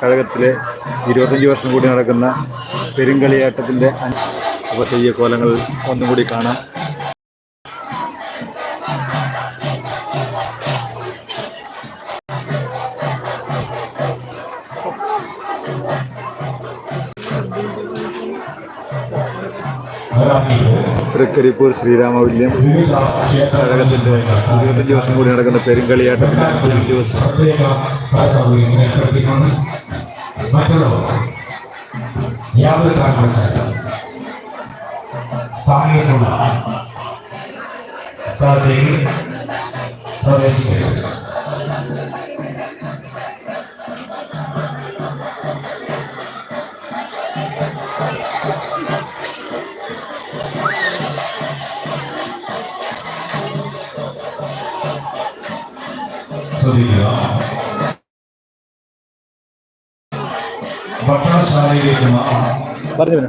കഴകത്തിലെ ഇരുപത്തഞ്ച് വർഷം കൂടി നടക്കുന്ന പെരുങ്കളിയാട്ടത്തിന്റെ അപ്പോൾ തെയ്യക്കോലങ്ങൾ ഒന്നും കൂടി കാണാം. തൃക്കരിപ്പൂർ ശ്രീരാമവില്യം കഴകത്തിന്റെ ഇരുപത്തഞ്ച് വർഷം കൂടി നടക്കുന്ന പെരുങ്കളിയാട്ടത്തിന്റെ അഞ്ചാം ദിവസം. మధ్యలో యాభై కాళ్ళు వచ్చాయి సాగి కూడా సాగి ప్రవేశించారు So, yeah. ഭക്ഷണശാലയിലേക്ക് മാറാം പറഞ്ഞു